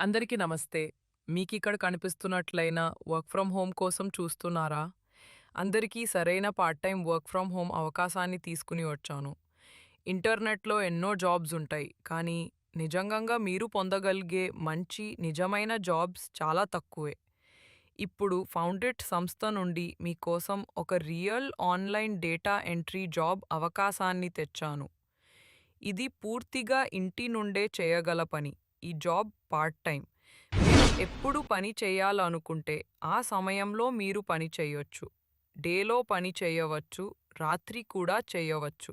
అందరికీ నమస్తే. మీకిక్కడ కనిపిస్తున్నట్లయిన వర్క్ ఫ్రమ్ హోమ్ కోసం చూస్తున్నారా? అందరికీ సరైన part time work from home అవకాశాన్ని తీసుకుని వచ్చాను. ఇంటర్నెట్‌లో ఎన్నో జాబ్స్ ఉంటాయి. కానీ నిజంగంగా మీరు పొందగలిగే మంచి నిజమైన జాబ్స్ చాలా తక్కువే. ఇప్పుడు ఫౌండెడ్ సంస్థ నుండి మీకోసం ఒక real online data entry job అవకాశాన్ని తెచ్చాను. ఇది పూర్తిగా ఇంటి నుండే చేయగల పని. ఈ జాబ్ పార్ట్ టైం మీరు ఎప్పుడు పని చేయాలనుకుంటే ఆ సమయంలో మీరు పని చేయొచ్చు. డేలో పని చేయవచ్చు, రాత్రి కూడా చేయవచ్చు.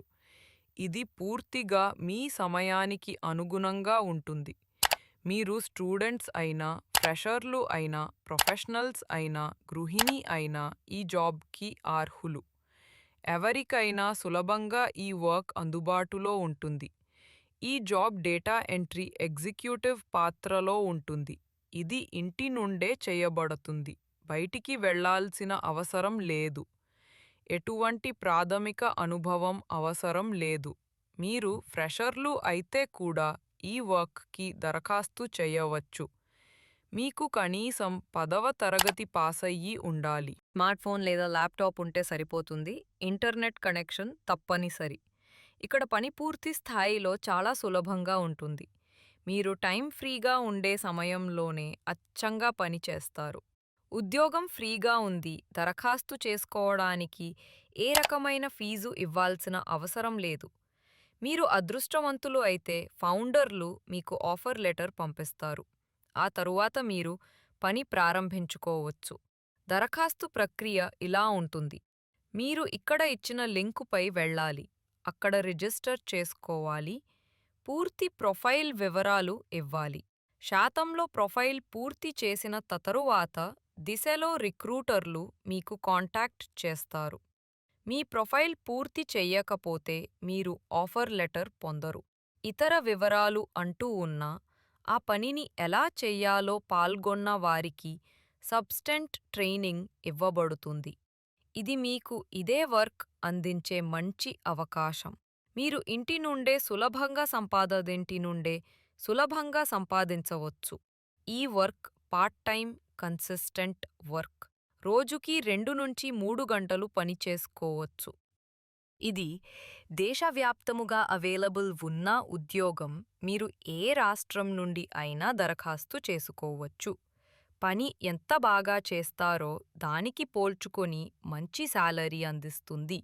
ఇది పూర్తిగా మీ సమయానికి అనుగుణంగా ఉంటుంది. మీరు స్టూడెంట్స్ అయినా, ఫ్రెషర్లు అయినా, ప్రొఫెషనల్స్ అయినా, గృహిణి అయినా ఈ జాబ్‌కి అర్హులు. ఎవరికైనా సులభంగా ఈ వర్క్ అందుబాటులో ఉంటుంది. ఈ జాబ్ డేటా ఎంట్రీ ఎగ్జిక్యూటివ్ పాత్రలో ఉంటుంది. ఇది ఇంటి నుండే చేయబడుతుంది. బయటికి వెళ్ళాల్సిన అవసరం లేదు. ఎటువంటి ప్రాథమిక అనుభవం అవసరం లేదు. మీరు ఫ్రెషర్లు అయితే కూడా ఈ వర్క్‌కి దరఖాస్తు చేయవచ్చు. మీకు కనీసం పదవ తరగతి పాసయ్యి ఉండాలి. స్మార్ట్‌ఫోన్ లేదా ల్యాప్‌టాప్ ఉంటే సరిపోతుంది. ఇంటర్నెట్ కనెక్షన్ తప్పనిసరి. ఇక్కడ పని పూర్తి స్థాయిలో చాలా సులభంగా ఉంటుంది. మీరు టైం ఫ్రీగా ఉండే సమయంలోనే అచ్చంగా పని చేస్తారు. ఉద్యోగం ఫ్రీగా ఉంది. దరఖాస్తు చేసుకోవడానికి ఏ రకమైన ఫీజు ఇవ్వాల్సిన అవసరం లేదు. మీరు అదృష్టవంతులు అయితే ఫౌండర్లు మీకు ఆఫర్ లెటర్ పంపిస్తారు. ఆ తరువాత మీరు పని ప్రారంభించుకోవచ్చు. దరఖాస్తు ప్రక్రియ ఇలా ఉంటుంది. మీరు ఇక్కడ ఇచ్చిన లింకుపై వెళ్ళాలి. అక్కడ రిజిస్టర్ చేసుకోవాలి. పూర్తి ప్రొఫైల్ వివరాలు ఇవ్వాలి. శాతంలో ప్రొఫైల్ పూర్తి చేసిన తరువాత దిశలో రిక్రూటర్లు మీకు కాంటాక్ట్ చేస్తారు. మీ ప్రొఫైల్ పూర్తి చెయ్యకపోతే మీరు ఆఫర్ లెటర్ పొందరు. ఇతర వివరాలు అంటూ ఉన్నా ఆ పనిని ఎలా చెయ్యాలో పాల్గొన్న వారికి సబ్స్టెంట్ ట్రైనింగ్ ఇవ్వబడుతుంది. ఇది మీకు ఇదే వర్క్ అందించే మంచి అవకాశం. మీరు ఇంటి నుండే సులభంగా సంపాదదింటి నుండే సులభంగా సంపాదించవచ్చు. ఈ work part time consistent work. రోజుకి రెండు నుంచి మూడు గంటలు పని చేసుకోవచ్చు. ఇది దేశవ్యాప్తముగా అవైలబుల్ ఉన్న ఉద్యోగం. మీరు ఏ రాష్ట్రం నుండి అయినా దరఖాస్తు చేసుకోవచ్చు. పని ఎంత బాగా చేస్తారో దానికి పోల్చుకొని మంచి శాలరీ అందిస్తుంది.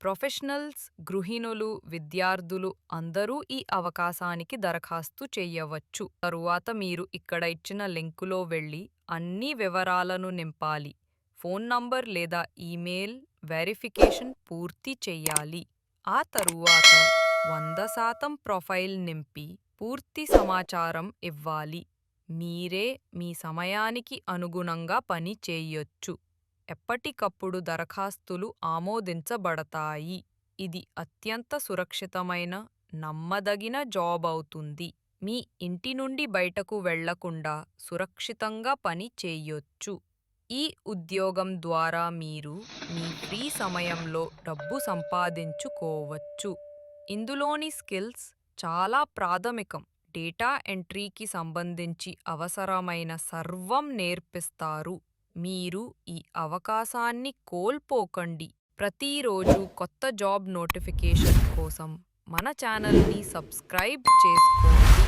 ప్రొఫెషనల్స్, గృహిణులు, విద్యార్థులు అందరూ ఈ అవకాశానికి దరఖాస్తు చెయ్యవచ్చు. తరువాత మీరు ఇక్కడ ఇచ్చిన లింకులో వెళ్ళి అన్ని వివరాలను నింపాలి. ఫోన్ నంబర్ లేదా ఈమెయిల్ వెరిఫికేషన్ పూర్తి చెయ్యాలి. ఆ తరువాత వంద శాతం ప్రొఫైల్ నింపి పూర్తి సమాచారం ఇవ్వాలి. మీరే మీ సమయానికి అనుగుణంగా పని చేయొచ్చు. ఎప్పటికప్పుడు దరఖాస్తులు ఆమోదించబడతాయి. ఇది అత్యంత సురక్షితమైన, నమ్మదగిన జాబ్ అవుతుంది. మీ ఇంటి నుండి బయటకు వెళ్ళకుండా సురక్షితంగా పని చేయొచ్చు. ఈ ఉద్యోగం ద్వారా మీరు మీ ఫ్రీ సమయంలో డబ్బు సంపాదించుకోవచ్చు. ఇందులోని స్కిల్స్ చాలా ప్రాథమికం. డేటా ఎంట్రీకి సంబంధించి అవసరమైన సర్వం నేర్పిస్తారు. మీరు ఈ అవకాశాన్ని కోల్పోకండి. ప్రతిరోజు కొత్త జాబ్ నోటిఫికేషన్ కోసం మన ఛానల్‌ని సబ్స్క్రైబ్ చేసుకోండి.